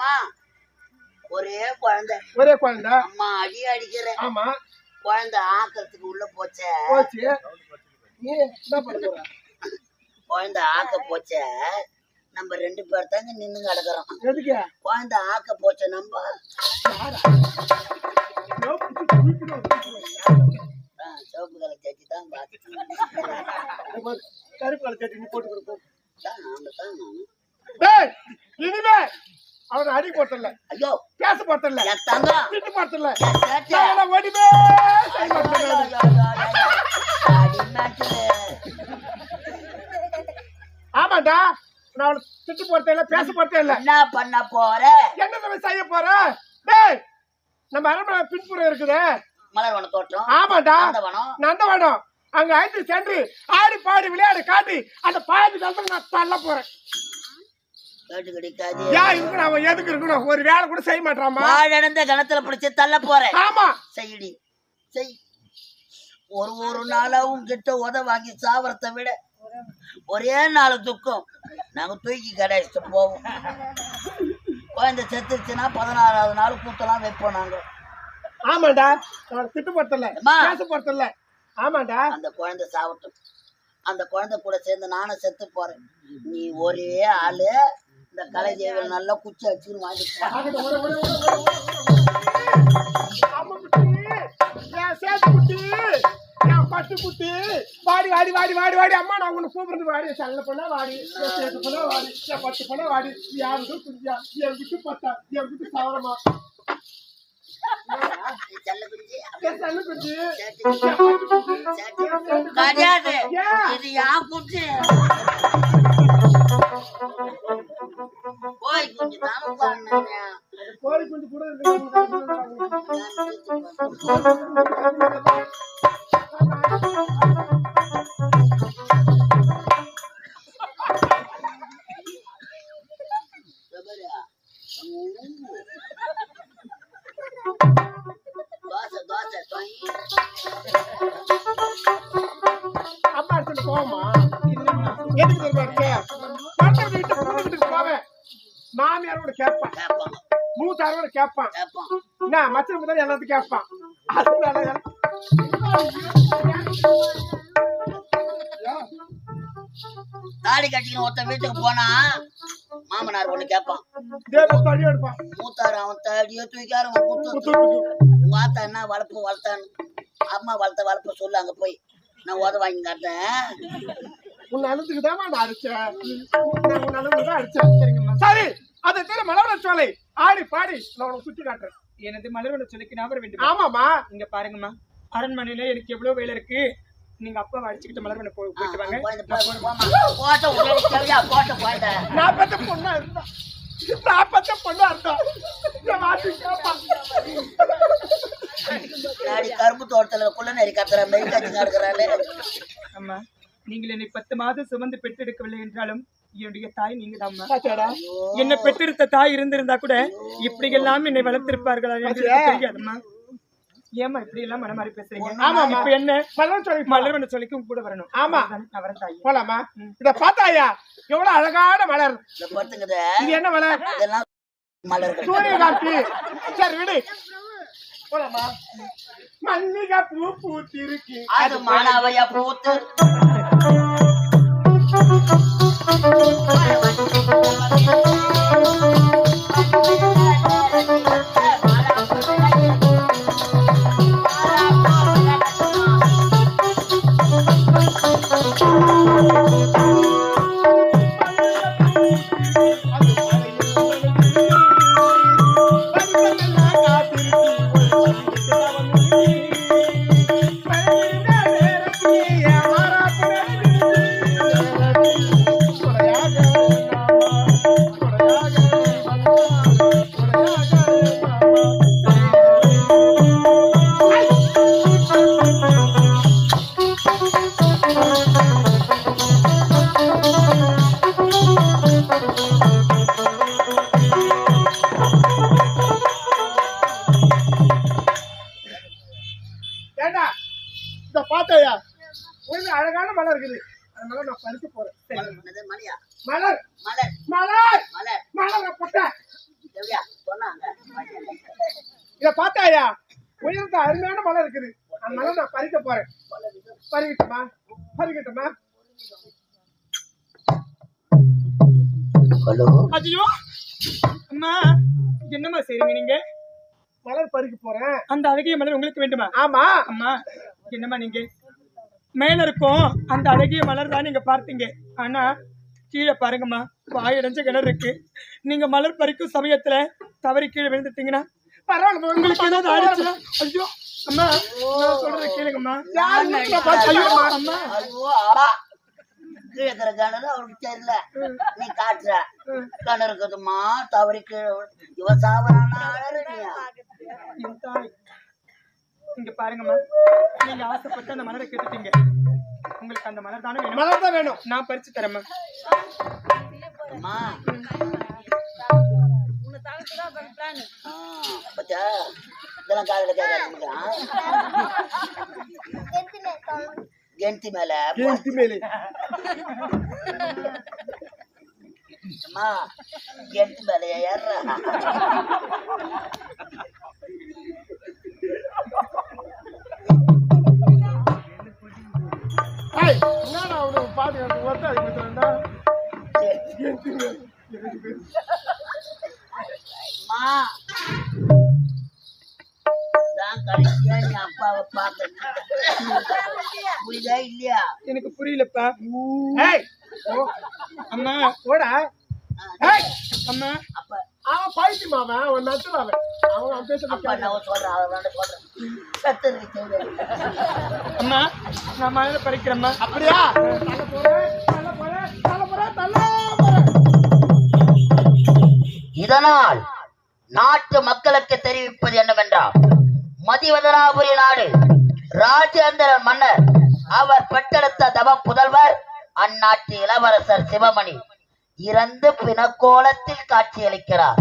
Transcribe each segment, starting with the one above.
அம்மா. ஒரே குழந்தை. ஒரே குழந்தை. அம்மா அடி அடிக்கிற. ஆமா. குழந்தை ஆக்கிறதுக்கு உள்ள போச்ச. போச்சு. நீ என்ன பண்ண போற? குழந்தை ஆக்க போச்ச. நம்ம ரெண்டு பேர் தாங்க நின்னு கிடக்குறோம். எதுக்கு? குழந்தை ஆக்க போச்ச நம்ம. சிவப்பு கலர் சட்டி தான் பார்த்து. இந்த மாதிரி கருப்பு கலர் சட்னி போட்டு கொடுப்போம். தான் நாம தான். இனிமே அவனை அடி போட்டல. ஐயோ. பேச போட்டல. திட்டு போட்டல. மாட்டுது. ஆமாண்டா நான் அவனை திட்டு போட்டே இல்ல பேச போட்டே இல்ல என்ன பண்ண போற? என்ன நம்ம செய்ய போற? டேய் நம்ம அரண்மனை பின்புறம் இருக்குதே. மலர்வன தோட்டம். ஆமாண்டா நந்தவனம். அங்க அழைத்து சென்று ஆடி பாடி விளையாடு காட்டி அந்த பாயத்து காலத்துல நான் தள்ள போறேன். கேட்டு கிடைக்காது. ஏன் இருக்கணும் அவன் எதுக்கு இருக்கணும்? ஒரு வேலை கூட செய்ய மாட்டாமா வாழந்த கணத்துல பிடிச்சு தள்ள போறேன். ஆமா. செய்யடி செய். ஒரு ஒரு நாளா உன்கிட்ட உத வாங்கி சாவறத விட ஒரே நாள் துக்கம். நாங்க தூக்கி கடைச்சிட்டு போவோம். குழந்தை செத்துருச்சுன்னா பதினாறாவது நாள் கூத்தலாம் வைப்போம் நாங்க. ஆமாண்டா நான் திட்டு போட்டல அம்மா. பேச போட்டல ஆமாண்டா. அந்த குழந்தை சாவட்டும். அந்த குழந்தை கூட சேர்ந்து நானும் செத்து போறேன். நீ ஒரே ஆளு. இந்த கலை தேவல் நல்லா குச்சி அடிச்சுன்னு வாங்கிட்டு குட்டி, குட்டி, பட்டு குட்டி, வாடி வாடி வாடி வாடி வாடி. அம்மா நான் உன்னை கூப்பிடுறது வாடி. சல்ல பண்ணா வாடி. சேத்து பண்ணா வாடி. பட்டு பண்ணா வாடி. யாருக்கு குட்டியா என் குட்டி பத்தா என் குட்டி சவரமா? நீ செல்ல குஞ்சு, என் கோழி குஞ்சு கூட மச்சன் முதல்ல எல்லாத்தையும் கேட்பான். அதனால தாடி கட்டிக்கின்னு ஒருத்தன் வீட்டுக்கு போனா மாமனார் ஒண்ணு கேட்பான். எடுப்பான். மூத்தாரு அவன் தடியோ தூக்காரு அவன் குத்து. குத்து குத்து. உங்க ஆத்தா என்ன வளர்ப்பு வளர்த்தான்னு. அம்மா வளர்த்த வளர்ப்பு சொல்லு அங்க போய். நான் உத வாங்கி காட்டேன் உன் தான் நான் அடிச்சேன். உன் தான் அடிச்சேன். சரிங்கம்மா. சரி அதை தவிர மலவர சோலை. ஆடி பாடி நான் உனக்கு சுத்தி காட்டுறேன். எனது மலர்வன சொல்லிக்கு ஞாபகம் வேண்டும்? ஆமாமா இங்க பாருங்கம்மா. அரண்மனையில எனக்கு எவ்வளவு வேலை இருக்கு? நீங்க அப்பாவை அடிச்சுக்கிட்டு மலர்வன போய் போயிட்டு வாங்க. குழந்தை போ- போ- போம்மா. போட்ட உடனே தேவையா போட்ட குழந்தை நான் பெத்த பொண்ணா இருந்தா. நான் பெத்த பொண்ணா இருந்தா கரும்பு தோட்டத்துல குள்ள நெறி கத்துற மெய் கட்சி நடக்கிறாள் அம்மா நீங்கள் என்னை பத்து மாதம் சுமந்து பெற்றெடுக்கவில்லை என்றாலும் என்னுடைய தாய் நீங்க பாத்தியாடா? என்னை பெற்றெடுத்த தாய் இருந்திருந்தா கூட இப்படி எல்லாம் என்னை வளர்த்திருப்பார்களா என்று தெரியாதும்மா. ஏமா இப்படி எல்லாம் மனமாறி பேசுறீங்க? ஆமாம்மா. இப்ப என்ன? மலர் சோலை போ. மலர்வன சொல்லிக்கு உங்க கூட வரணும். ஆமா. நான் வரேன் தாய் போலாமா? இத பார்த்தாயா? எவ்வளவு அழகான மலர். இது என்ன மலர்? இதெல்லாம் மலர்கள் சூரியகாந்தி. சரி விடு. போலாமா? மல்லிகை பூ பூத்திருக்கு. அது மானாவையா பூத்து. ஹலோ. ஐயோ அம்மா என்னம்மா செய்றீங்க நீங்க? மலர் பறிக்க போறேன். அந்த அழகிய மலர் உங்களுக்கு வேண்டுமா? ஆமா. அம்மா என்னம்மா நீங்க? மேல இருக்கும் அந்த அழகிய மலர் தான் நீங்க பார்த்தீங்க. ஆனா கீழே பாருங்கம்மா வாயடைஞ்ச கிணறு இருக்கு. நீங்க மலர் பறிக்கும் சமயத்துல தவறி கீழே விழுந்துட்டீங்கன்னா பரவாயில்ல உங்களுக்கு ஏதாவது ஆயிடுச்சுன்னா ஐயோ அம்மா நான் சொல்றத கேளுங்கம்மா. அம்மா கீழே இருக்கிற கிணறு அவருக்கு தெரியல. நீ காட்டுற. கிணறு இருக்குதுமா தவறி கீழே இவ சாவரானா. இங்க பாருங்கம்மா. நீங்க ஆசைப்பட்டு அந்த மலரை கேட்டுட்டீங்க. உங்களுக்கு அந்த மலர் தானே வேணும்? மலர் தான் வேணும். நான் பறிச்சு தரேம்மா. பாத்தியா? இதெல்லாம் காதுல கேட்காது கெண்டி மேல. கேள்வி மேலே. அம்மா கெண்டி மேல ஏறா ஏய், என்னடா அவனுக்கு பாட்டு அம்மா நான் கடைசியா நீ அப்பாவை பார்த்தேன்? புரியுதா இல்லையா? எனக்கு புரியலப்பா. அம்மா போடா. ஏய் அம்மா. அப்ப அவன் பைத்தியம் அவன்? அவன் நட்டுல அவன்? அவன் அவன் நான் சொல்றேன் அவன் சொல்றேன். சத்து இருக்கு அம்மா நான் மலரை பறிக்கிறேம்மா. அப்படியா? தள்ள போறேன் தள்ள போறேன் தள்ள போறேன் தள்ள போறேன் இதனால் நாட்டு மக்களுக்கு தெரிவிப்பது என்னவென்றால் மதிவதனாபுரி நாடு. ராஜேந்திர மன்னர். அவர் பெற்றெடுத்த தவ புதல்வர் அந்நாட்டு இளவரசர் சிவமணி. இறந்து பிணக்கோலத்தில் காட்சியளிக்கிறார்.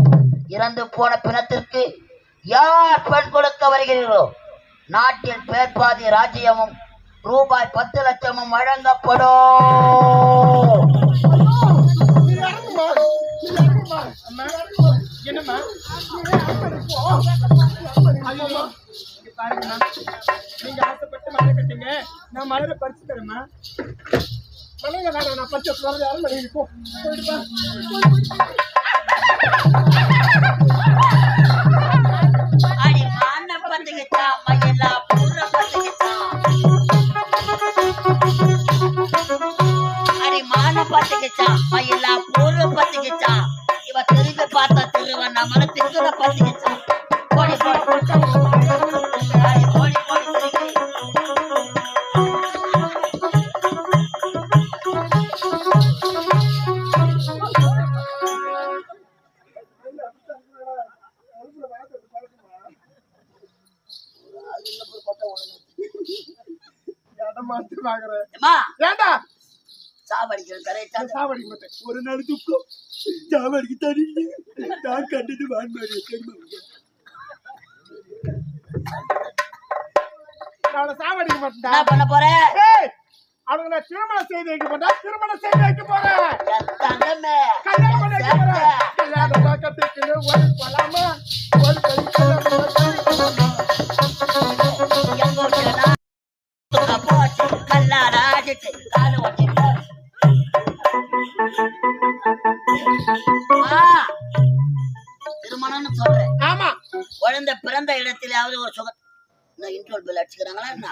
இறந்து போன பிணத்திற்கு யார் பெண் கொடுக்க வருகிறீர்களோ? நாட்டில் பேர்பாதி ராஜ்யமும் ரூபாய் பத்து லட்சமும் வழங்கப்படும். என்னம்மா? ஐயோ. இங்க பாருங்கம்மா. நீங்க ஆசைப்பட்டு மலரை கட்டுங்க. நான் மலரை பறிச்சு தரேம்மா. மலையில வேணாம் நான் பச்சை வரது யாரும் மலையில போ. போயிட்டு வா. அடி மான பத்துக்கிச்சா பாக்குறேன் அம்மா ஏண்டா சாவடிக்கிறது கரெக்டா சாவடிக்க மாட்டேன். ஒரு நாள் துக்கம். மாட்டேன்டா என்ன பண்ண போற ஏய் அவனுக்கு நான் திருமணம் செய்து வைக்க போறேன் திருமணம் செய்து வைக்க போறேன் கல்யாணம் பண்ணி வைக்க போறேன் சேட்டை. கல்யாணம் பார்க்கறதுக்கு ஒரு போலாமா ஒரு கல்யாணம் எங்க வீட்டுலனா துக்க திருமணம்னு சொல்றேன். ஆமா. குழந்தை பிறந்த இடத்திலாவது ஒரு சுக நான் இன்ட்ரோல் பில் அடிச்சுக்கிறாங்களா என்ன?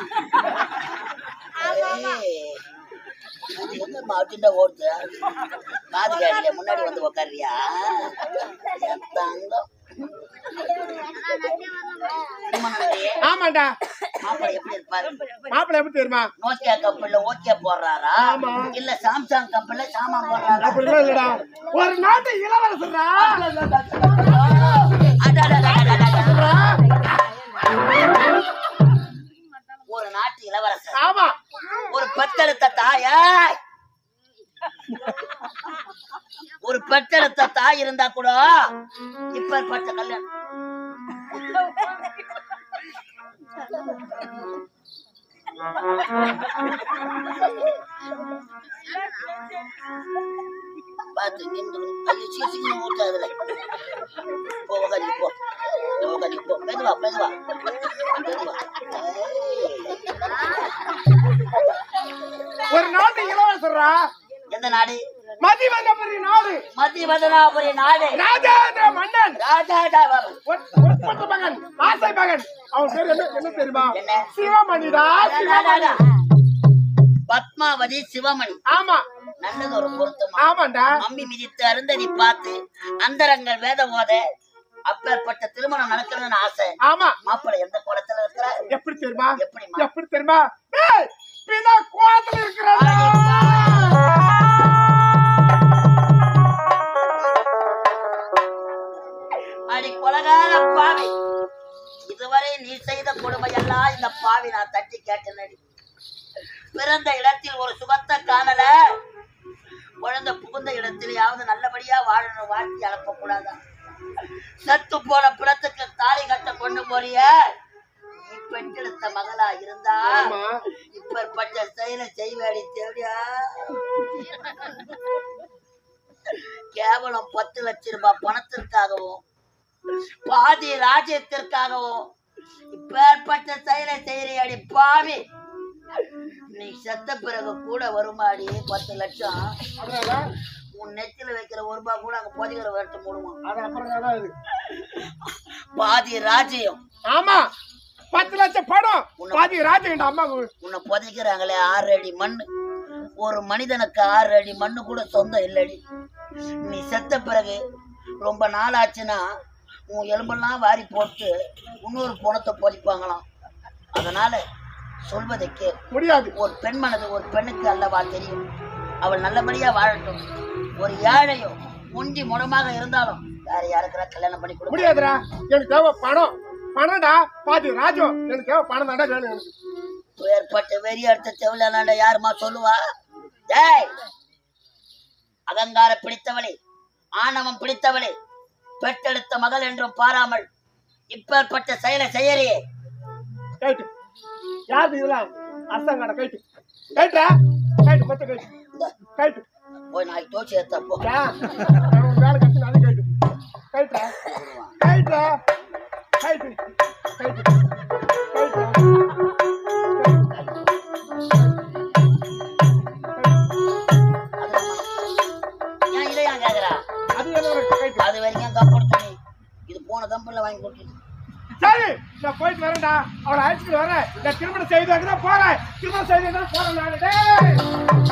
மாட்டின்டா ஓடுது காது கேட்கல முன்னாடி வந்து உக்காரியா தங்கம்? ஆமாண்டா மாப்பிள்ளை எப்படி இருப்பாரு மாப்பிள்ளை எப்படி தெரியுமா? நோக்கியா கப்பல்ல ஓகே போடுறாரா. இல்ல சாம்சங் கப்பல்ல சாமான் போடுறாரா? அப்படிலாம் இல்லடா. ஒரு நாட்டு இளவரசரா. ஒரு நாட்டு இளவரசர் ஆமா ஒரு பெத்தெடுத்த தாயா ஒரு பெத்தெடுத்த தாய் இருந்தா கூட இப்ப பட்ட கல்யாணம் பார்த்து நின்று கையை சீசிக்கணும் ஊட்டாதுல போ உக்காதி போ. உக்காதி போ. மெதுவா மெதுவா. மெதுவா. ஒரு நாட்டு இளவரசரா எந்த நாடு? மதிவந்தபுரி நாடு. மத்திய மதனாபுரி நாடு. ராஜேந்திர மன்னன். ராஜா ஒட்- ஒட்பட்ட மகன் ஆசை மகன். அவன் பேர் என்ன என்ன தெரியுமா? என்ன? சிவமணிடா சிவமணி. பத்மாவதி சிவமணி. ஆமா. நல்லது ஒரு பொருத்தமா? ஆமாண்டா. மிதித்து அருந்ததி பார்த்து அந்தரங்கள் வேத ஓத அப்பேற்பட்ட திருமணம் நடக்கணும்னு ஆசை. ஆமா. மாப்பிள்ளை எந்த குளத்துல இருக்கிற எப்படி தெரியுமா? எப்படிம்மா? எப்படி தெரியுமா? பின்னா இருக்கிறாடா அடி கொலகார பாவி. இதுவரை நீ செய்த கொடுமையெல்லாம் இந்த பாவி நான் தட்டி கேட்டனடி. பிறந்த இடத்தில் ஒரு சுகத்தை காணல. குழந்தை புகுந்த இடத்திலேயாவது நல்லபடியா வாழணும் வாழ்த்தி அனுப்ப கூடாதா சத்து போன பிறத்துக்கு தாலி கட்ட கொண்டு போறிய. பெற்றெடுத்த மகளா இருந்தா ஆமா. இப்பேற்பட்ட செயலை செய்வேடி தேவையா கேவலம் பத்து லட்சம் ரூபாய் பணத்திற்காகவும் பாதி ராஜ்யத்திற்காகவும் இப்பேற்பட்ட செயலை செய்யறியாடி பாவி. நீ செத்த பிறகு கூட வருமாடி பத்து லட்சம். உன் நெத்தில வைக்கிற ஒரு ரூபாய் கூட அங்க பொதிக்கிற வரட்டு இது பாதி ராஜ்யம். ஆமா பத்து லட்சம் படம். பாதி ராஜகண்ட அம்மா உன்னை புதைக்கிறாங்களே ஆறு அடி மண்ணு. ஒரு மனிதனுக்கு ஆறு அடி மண்ணு கூட சொந்தம் இல்லடி. நீ செத்த பிறகு ரொம்ப நாள் ஆச்சுன்னா உன் எலும்பெல்லாம் வாரி போட்டு இன்னொரு பணத்தை புதைப்பாங்களாம் அதனால சொல்வதை கேள். முடியாது. ஒரு பெண் மனது ஒரு பெண்ணுக்கு அல்லவா தெரியும். அவள் நல்லபடியா வாழட்டும். ஒரு ஏழையோ முண்டி முடமாக இருந்தாலும் வேற யாருக்குறா கல்யாணம் பண்ணி கொடுக்க முடியாதுடா. எனக்கு தேவை பணம். பணம்டா. பாதி ராஜம் எனக்கு தேவை பணம் தாண்டா வேணும். எனக்கு வெறி அடுத்த செவிலாண்ட யாருமா சொல்லுவா? டேய் அகங்கார பிடித்தவளே ஆணவம் பிடித்தவளே பெற்றெடுத்த மகள் என்றும் பாராமல் இப்பேற்பட்ட செயலை செய்யறியே. கைட்டு. யாரு இதெல்லாம் அரசாங்காட கைட்டு. கைட்டா கைட்டு மொத்த கைட்டு. கைட்டு. போய் நாளைக்கு தோச்சி எடுத்தா போ. யா, நான் ஒரு வேலை கட்டி நாளைக்கு கைட்டு. கைட்டா கைட்டா கைட்டு நான் போயிட்டு வரேன்டா. அவளை அழைச்சிட்டு வரேன். நான் திருமணம் செய்து தான் போறேன். திருமணம் செய்து தான் போறேன் நான்.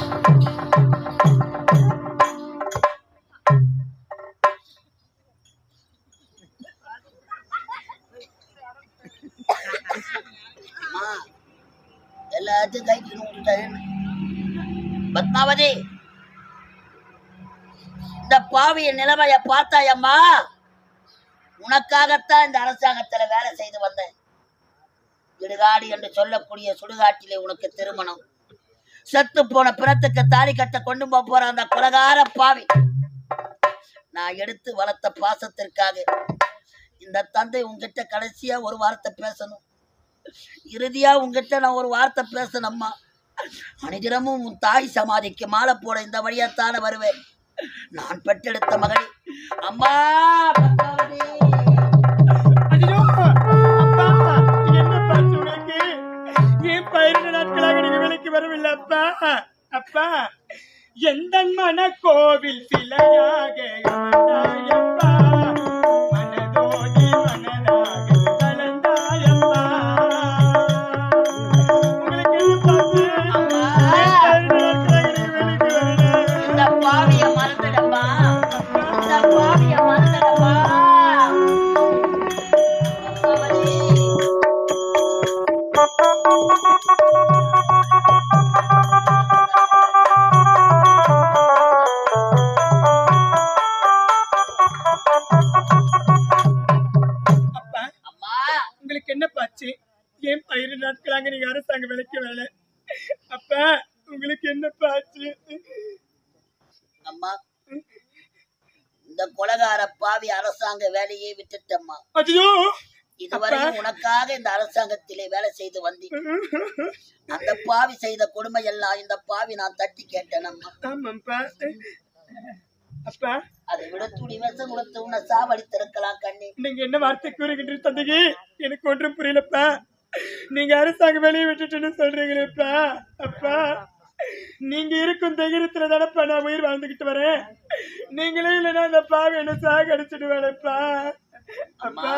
எல்லாத்தையும் கைக்கு பத்மாவதி இந்த பாவியின் நிலைமைய பார்த்தாயம்மா. உனக்காகத்தான் இந்த அரசாங்கத்துல வேலை செய்து வந்தேன். இடுகாடு என்று சொல்லக்கூடிய சுடுகாட்டிலே உனக்கு திருமணம். செத்து போன பிறத்துக்கு தாலி கட்ட கொண்டு போக போற அந்த குலகார பாவி. நான் எடுத்து வளர்த்த பாசத்திற்காக இந்த தந்தை உன்கிட்ட கடைசியா ஒரு வார்த்தை பேசணும். இறுதியா உங்ககிட்ட நான் ஒரு வார்த்தை பேசணும்மா. அனைதினமும் உன் தாய் சமாதிக்கு மாலை போட இந்த வழியாத்தான வருவேன். நான் பெற்றெடுத்த மகளே அம்மா அப்பா அப்பா எந்த மன கோவில் சிலையாக இருந்தாயப்பா மனதோடி மனதாக கலந்தாயப்பா? உங்களுக்கு என்ன உனக்காக இந்த அரசாங்கத்திலே வேலை செய்து வந்தேன் அந்த பாவி செய்த கொடுமை எல்லாம் இந்த பாவி நான் தட்டி கேட்டேன் அம்மா ஆமாப்பா அப்பா. அதை விட துடி விஷம் கொடுத்து உன்னை சாவடித்திருக்கலாம் கண்ணி. நீங்க என்ன வார்த்தை கூறுகின்ற தந்தைக்கு எனக்கு ஒன்றும் புரியலப்பா. நீங்க அரசாங்க வேலையை விட்டுட்டுன்னு சொல்றீங்களேப்பா அப்பா. நீங்க இருக்கும் தைரியத்துல தானப்பா நான் உயிர் வாழ்ந்துகிட்டு வரேன். நீங்களே இல்லைன்னா அந்த பாவை என்ன சாக அடிச்சிடுவேனப்பா அப்பா.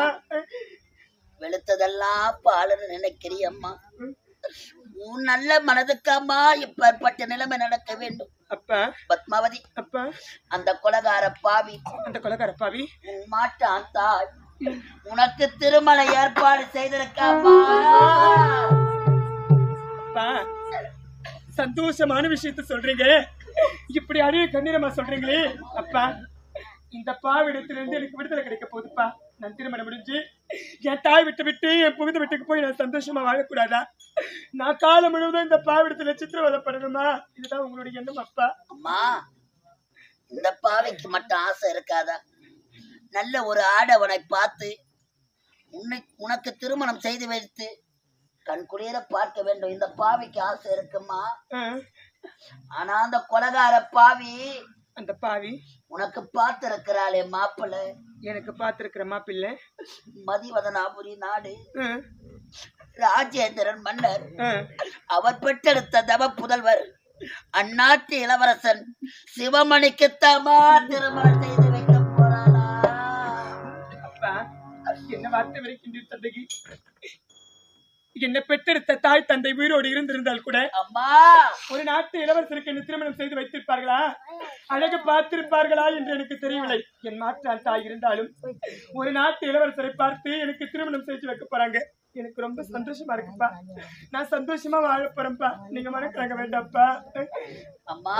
வெளுத்ததெல்லாம் பாலுன்னு நினைக்கிறியம்மா. உன் நல்ல மனதுக்காம்மா இப்பேற்பட்ட நிலைமை நடக்க வேண்டும். அப்பா. பத்மாவதி அப்பா. அந்த கொலகார பாவி. அந்த கொலகார பாவி. உன் மாட்டான் தாய். உனக்கு திருமண ஏற்பாடு செய்திருக்காமா அப்பா சந்தோஷமான விஷயத்த சொல்றீங்க. இப்படி அழிய கண்ணீரமா சொல்றீங்களே. அப்பா இந்த பாவிடத்துல இருந்து எனக்கு விடுதலை கிடைக்க போகுதுப்பா. நான் திருமணம் முடிஞ்சு என் தாய் விட்டு விட்டு என் புகுந்த வீட்டுக்கு போய் நான் சந்தோஷமா வாழக்கூடாதா? நான் காலம் முழுவதும் இந்த பாவிடத்துல சித்திரவதைப்படணுமா? இதுதான் உங்களுடைய எண்ணம் அப்பா. அம்மா இந்த பாவைக்கு மட்டும் ஆசை இருக்காதா? நல்ல ஒரு ஆடவனை பார்த்து உன்னை உனக்கு திருமணம் செய்து வைத்து கண் குளிர பார்க்க வேண்டும். இந்த பாவிக்கு ஆசை இருக்குமா? ஆனா அந்த கொலகார பாவி அந்த பாவி உனக்கு பார்த்திருக்கிறாளே மாப்பிள்ளை. எனக்கு பார்த்திருக்கிற மாப்பிள்ளை? மதிவதனாபுரி நாடு. ராஜேந்திரன் மன்னர். அவர் பெற்றெடுத்த தவ புதல்வர். அந்நாட்டு இளவரசன். சிவமணிக்குத்தாமா திருமணம் செய்து வைக்க போறாளா? என்ன வார்த்தை வரைக்கின்ற தந்தைக்கு? என்னை பெற்றெடுத்த தாய் தந்தை உயிரோடு இருந்திருந்தால் கூட அம்மா. ஒரு நாட்டு இளவரசருக்கு என்ன திருமணம் செய்து வைத்திருப்பார்களா? அழகு பார்த்திருப்பார்களா என்று எனக்கு தெரியவில்லை. என் மாற்றான் தாய் இருந்தாலும் ஒரு நாட்டு இளவரசரை பார்த்து எனக்கு திருமணம் செய்து வைக்க போறாங்க. எனக்கு ரொம்ப சந்தோஷமா இருக்குப்பா. நான் சந்தோஷமா வாழ போறேன்ப்பா. நீங்க மறக்கிறாங்க வேண்டாம்ப்பா அம்மா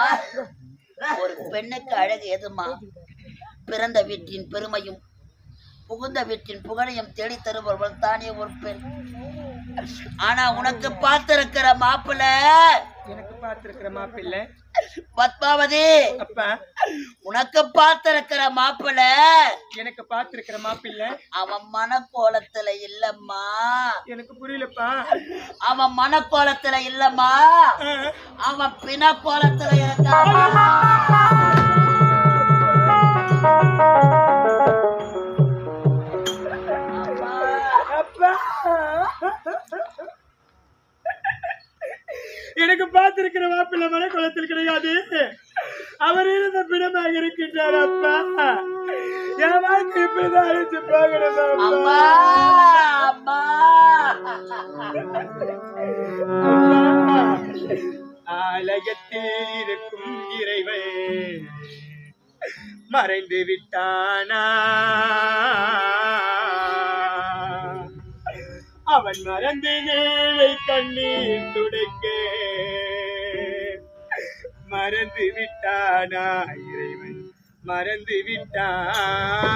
ஒரு பெண்ணுக்கு அழகு எதுமா பிறந்த வீட்டின் பெருமையும் புகுந்த வீட்டின் புகழையும் தேடி தருபவர்கள் தானே ஒரு பெண். ஆனா உனக்கு பார்த்திருக்கிற மாப்பிள்ள எனக்கு பார்த்திருக்கிற மாப்பிள்ளை? பத்மாவதி உனக்கு பார்த்திருக்கிற மாப்பிள்ள எனக்கு பார்த்திருக்கிற மாப்பிள்ளை? அவன் மனக்கோலத்துல இல்லம்மா. எனக்கு புரியலப்பா. அவன் மனக்கோலத்துல இல்லம்மா. அவன் பிணக்கோலத்துல இருக்கான். எனக்கு பார்த்திருக்கிற மாப்பிள்ளை மனக்குளத்தில் கிடையாது. அவர் இருந்த பிணமாக இருக்கின்றார் அப்பா. என் வாழ்க்கை இப்படிதான் அழிச்சு அப்பா. அம்மா ஆலயத்தில் இருக்கும் இறைவன் மறைந்து விட்டானா? அவன் மறந்து கண்ணீர் துடைக்க மறந்து விட்டானா இறைவன் மறந்து விட்டான்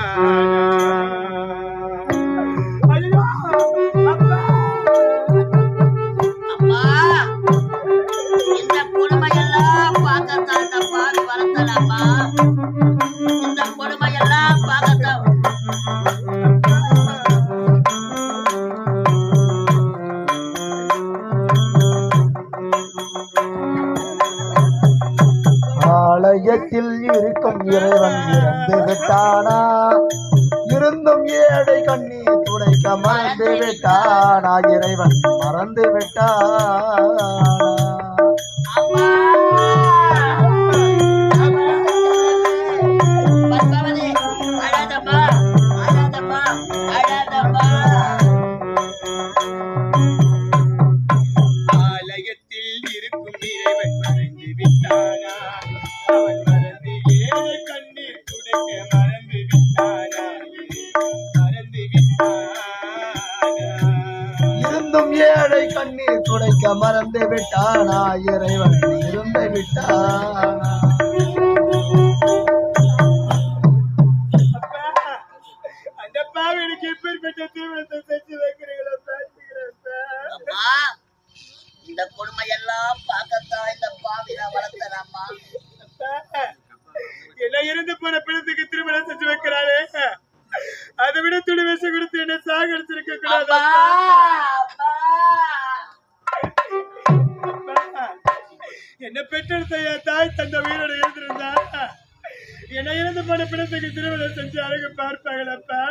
படப்பிடத்துக்கு திருமணம் செஞ்சு அழகு பார்ப்பாங்களப்பா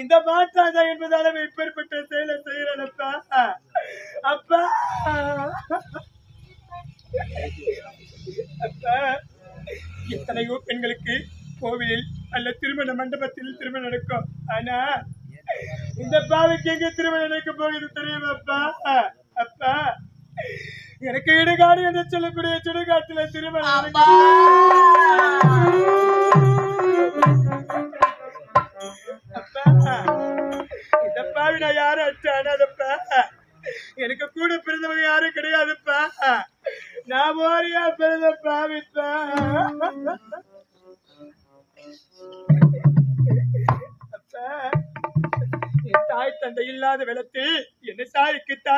இந்த மாற்றாதா என்பதால இப்பேற்பட்ட செயலை செய்யறனப்பா அப்பா. அப்பா. எத்தனையோ பெண்களுக்கு கோவிலில் அல்ல திருமண மண்டபத்தில் திருமணம் நடக்கும். ஆனா இந்த பாவைக்கு எங்க திருமணம் நடக்க போகுது தெரியுமாப்பா அப்பா. எனக்கு இடுகாடு என்று சொல்லக்கூடிய சுடுகாட்டுல திருமணம் பாவி நான் யாரும் அச்சானதப்பா எனக்கு கூட பிறந்தவங்க யாரும் கிடையாதுப்பா. நான் ஓரியா பிறந்த பாவிப்பா அப்பா! என் தாய் தந்தை இல்லாத வெள்ளத்தில் என்ன தாய்க்கு தாய்